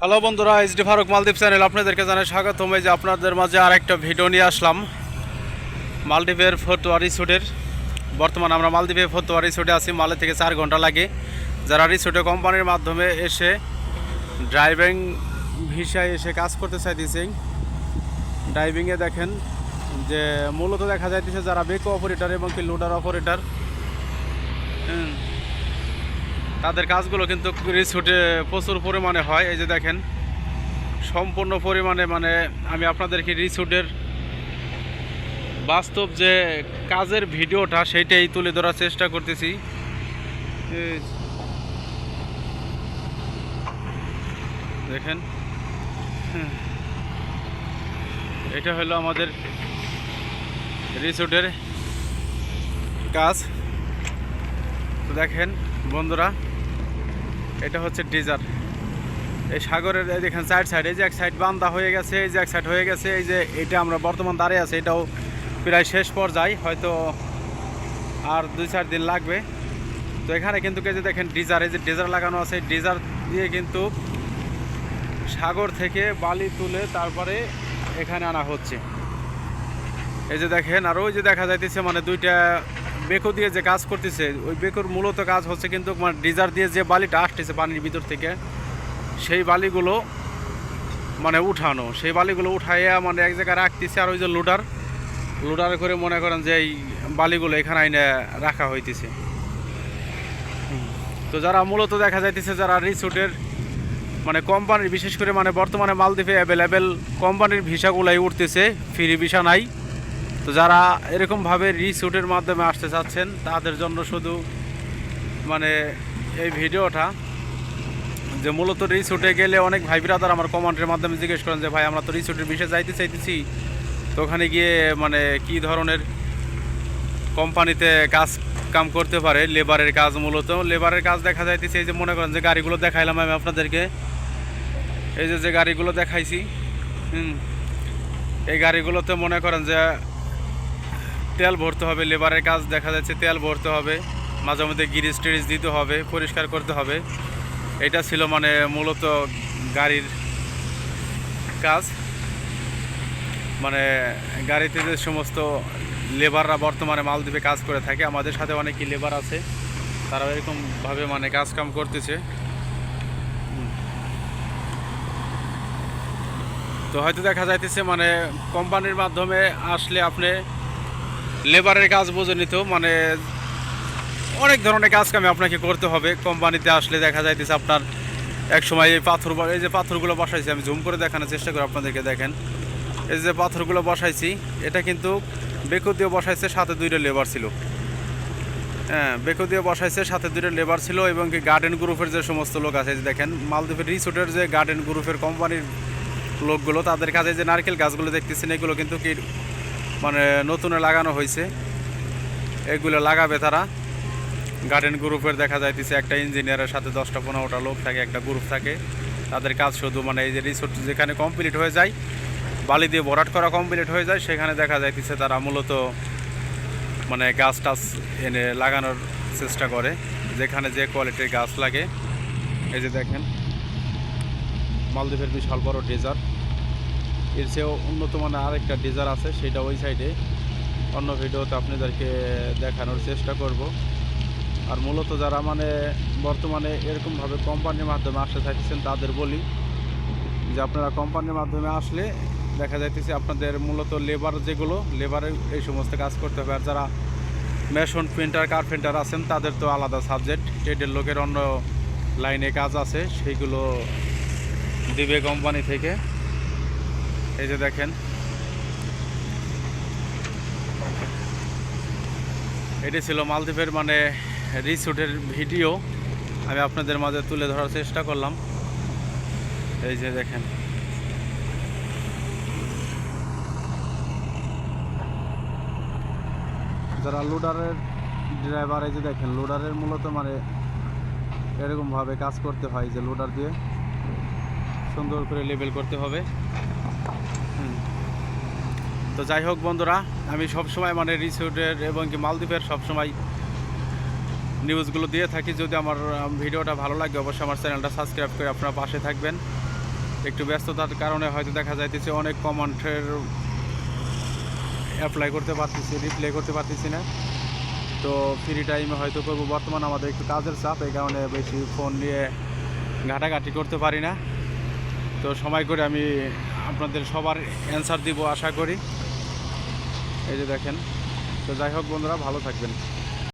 Hello বন্ধুরা HD Faruk মালদ্বীপ channel আপনাদেরকে জানাই স্বাগতম। এই যে আপনাদের মাঝে আর একটা ভিডিও নিয়ে আসলাম। মালদ্বীপের ফতুয়া রিসোর্টের। বর্তমানে আমরা মালদ্বীপের ফতুয়া রিসোর্টে আছি, মালে থেকে চার ঘণ্টা লাগে। যারা রিসোর্টে কোম্পানির মাধ্যমে এসে ড্রাইভিং ভিসায় এসে কাজ করতে চাইতেছে, ড্রাইভিংয়ে দেখেন যে মূলত দেখা যাইতেছে যারা বেকো অপারেটার এবং কি লোডার অপারেটার। তাদের কাজগুলো কিন্তু রিসোর্টে প্রচুর পরিমাণে হয়। এই যে দেখেন, সম্পূর্ণ পরিমাণে মানে আমি আপনাদেরকে রিসোর্টের বাস্তব যে কাজের ভিডিওটা সেইটাই তুলে ধরার চেষ্টা করতেছি। দেখেন, এটা হলো আমাদের রিসোর্টের কাজ। দেখেন, বন্ধুরা এটা হচ্ছে ডিজার এই সাগরের এই দেখেন সাইড সাইড এই যে এক সাইড বান্দা হয়ে গেছে, এই যে এক সাইড হয়ে গেছে, এই যে এটা আমরা বর্তমান দাঁড়িয়ে আছে, এটাও প্রায় শেষ পর্যায়ে, হয়তো আর দুই চার দিন লাগবে। তো এখানে কিন্তু এই যে দেখেন ডিজার এই যে ডিজার লাগানো আছে ডিজার দিয়ে কিন্তু সাগর থেকে বালি তুলে তারপরে এখানে আনা হচ্ছে। এই যে দেখেন, আর ওই যে দেখা যাইতেছে মানে দুইটা বেকো দিয়ে যে কাজ করতেছে, ওই বেকোর মূলত কাজ হচ্ছে কিন্তু ডিজার দিয়ে যে বালিটা আসতেছে পানির ভিতর থেকে, সেই বালিগুলো মানে উঠানো। সেই বালিগুলো উঠাইয়া মানে এক জায়গায় রাখতেছে আর ওই যে লোডার লোডার করে মনে করেন যে এই বালিগুলো এখানে আইনে রাখা হইতেছে। তো যারা মূলত দেখা যাইতেছে যারা রিসোর্টের মানে কোম্পানির, বিশেষ করে মানে বর্তমানে মালদ্বীপে অ্যাভেলেবেল কোম্পানির ভিসাগুলাই উঠতেছে, ফ্রি ভিসা নাই। তো যারা এরকমভাবে রিসুটের মাধ্যমে আসতে চাচ্ছেন, তাদের জন্য শুধু মানে এই ভিডিওটা যে মূলত রিসুটে গেলে অনেক ভাই বিরাদার আমার কমান্ডের মাধ্যমে জিজ্ঞেস করেন যে, ভাই, আমরা তো রিসুটের বিষয়ে যাইতে চাইতেছি, তো ওখানে গিয়ে মানে কি ধরনের কোম্পানিতে কাজ কাম করতে পারে? লেবারের কাজ মূলত। লেবারের কাজ দেখা যাইতেছে এই যে মনে করেন যে গাড়িগুলো দেখাইলাম আমি আপনাদেরকে। এই যে যে গাড়িগুলো দেখাইছি, হুম, এই গাড়িগুলোতে মনে করেন যে তেল ভরতে হবে, লেবারের কাজ দেখা যাচ্ছে তেল ভরতে হবে, মাঝে মধ্যে গিরিজ টিরিজ দিতে হবে, পরিষ্কার করতে হবে। এটা ছিল মানে মূলত গাড়ির কাজ। মানে গাড়িতে যে সমস্ত লেবাররা বর্তমানে মালদ্বীপে কাজ করে থাকে, আমাদের সাথে অনেকই লেবার আছে তারা এরকমভাবে মানে কাজ কাম করতেছে। তো হয়তো দেখা যাইতেছে মানে কোম্পানির মাধ্যমে আসলে আপনি লেবারের কাজ বুঝে নিত মানে অনেক ধরনের কাজ কামে আপনাকে করতে হবে। কোম্পানিতে আসলে দেখা যাইতেছে আপনার এক সময় এই পাথর এই যে পাথরগুলো বসাইছি, আমি জুম করে দেখানোর চেষ্টা করি আপনাদেরকে, দেখেন। এই যে পাথরগুলো বসাইছি, এটা কিন্তু বেকু দিয়ে বসাইছে, সাথে দুইটা লেবার ছিল। হ্যাঁ বেকু দিয়ে বসাইছে, সাথে দুইটা লেবার ছিল এবং কি গার্ডেন গ্রুপের যে সমস্ত লোক আছে দেখেন মালদ্বীপের রিসোর্টের যে গার্ডেন গ্রুপের কোম্পানির লোকগুলো, তাদের কাছে যে নারকেল গাছগুলো দেখতেছেন, এগুলো কিন্তু কি মানে নতুনে লাগানো হয়েছে। এগুলো লাগাবে তারা। গার্ডেন গ্রুপের দেখা যাইতেছে, একটা ইঞ্জিনিয়ারের সাথে দশটা পনেরোটা লোক থাকে, একটা গ্রুপ থাকে। তাদের কাজ শুধু মানে এই যে রিসোর্ট যেখানে কমপ্লিট হয়ে যায়, বালি দিয়ে ভরাট করা কমপ্লিট হয়ে যায়, সেখানে দেখা যাইতেছে তারা মূলত মানে গাছ টাছ এনে লাগানোর চেষ্টা করে, যেখানে যে কোয়ালিটির গাছ লাগে। এই যে দেখেন, মালদ্বীপের বিশাল বড় ডেজার্ট এর চেয়েও উন্নত মানের আরেকটা ডিজার আছে, সেটা ওই সাইডে অন্য ভিডিওতে আপনাদেরকে দেখানোর চেষ্টা করব। আর মূলত যারা মানে বর্তমানে এরকমভাবে কোম্পানির মাধ্যমে আসতে থাকছেন তাদের বলি যে আপনারা কোম্পানির মাধ্যমে আসলে দেখা যাইতেছে আপনাদের মূলত লেবার যেগুলো লেবারের এই সমস্ত কাজ করতে হবে। আর যারা মেশন প্রিন্টার কার্পেন্টার আছেন, তাদের তো আলাদা সাবজেক্ট ট্রেডের লোকের অন্য লাইনে কাজ আছে সেইগুলো দিবে কোম্পানি থেকে। এই যে দেখেন। এটি ছিল মালদ্বীপের মানে রিসোর্টের ভিডিও। আমি আপনাদের মাঝে তুলে ধরার চেষ্টা করলাম। এই যে দেখেন। যারা লোডারের ড্রাইভার, এই যে দেখেন, লোডারের মূলত মানে এরকমভাবে কাজ করতে হয় যে লোডার দিয়ে সুন্দর করে লেবেল করতে হবে। তো যাই হোক বন্ধুরা, আমি সবসময় মানে রিসোর্টের এবং কি মালদ্বীপের সবসময় নিউজগুলো দিয়ে থাকি। যদি আমার ভিডিওটা ভালো লাগে, অবশ্যই আমার চ্যানেলটা সাবস্ক্রাইব করে আপনারা পাশে থাকবেন। একটু ব্যস্ততার কারণে হয়তো দেখা যাইতেছে অনেক কমেন্টের অ্যাপ্লাই করতে পারতেছি রিপ্লাই করতে পারতেছি না। তো ফ্রি টাইমে হয়তো করব। বর্তমানে আমাদের একটু কাজের চাপ, এই কারণে বেশি ফোন নিয়ে ঘাটাঘাটি করতে পারি না। তো সময় করে আমি আপনাদের সবার অ্যান্সার দিব, আশা করি। এই যে দেখেন, তো যাই হোক বন্ধুরা, ভালো থাকবেন।